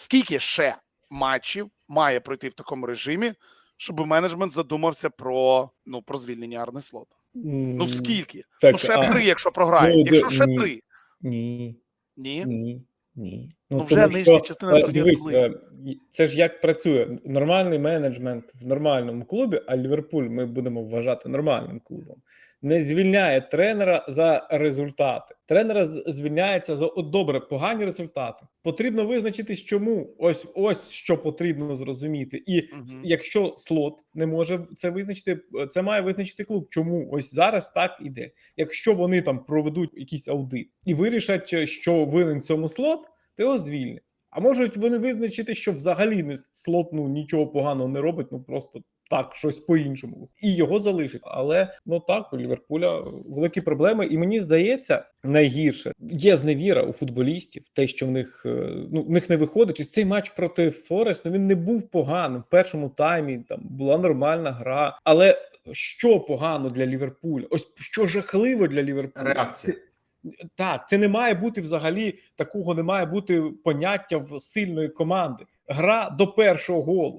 Скільки ще матчів має пройти в такому режимі, щоб менеджмент задумався про ну про звільнення Арне Слота? Ну скільки? Так, ну ще а, три, якщо програє. ну, якщо ще ні. три, Ні, ні. ні, ні. Ну, вже нижня частина е, це ж як працює нормальний менеджмент в нормальному клубі, а Ліверпуль ми будемо вважати нормальним клубом. Не звільняє тренера за результати. Тренера звільняється за от добре, погані результати. Потрібно визначитись, чому ось ось що потрібно зрозуміти. І Мгм. якщо слот не може це визначити, це має визначити клуб. Чому ось зараз так іде? Якщо вони там проведуть якийсь аудит і вирішать, що винен цьому слот, то його звільнять. А можуть вони визначити, що взагалі не слот ну нічого поганого не робить, ну просто так, щось по-іншому, і його залишить. Але ну так, у Ліверпуля великі проблеми, і мені здається, найгірше є зневіра у футболістів, те, що в них е, ну в них не виходить. Ось цей матч проти Форест, ну він не був поганим. В першому таймі там була нормальна гра. Але що погано для Ліверпуля? Ось що жахливо для Ліверпуля. Реакція. Так, це не має бути взагалі такого, не має бути поняття в сильної команди. Гра до першого голу.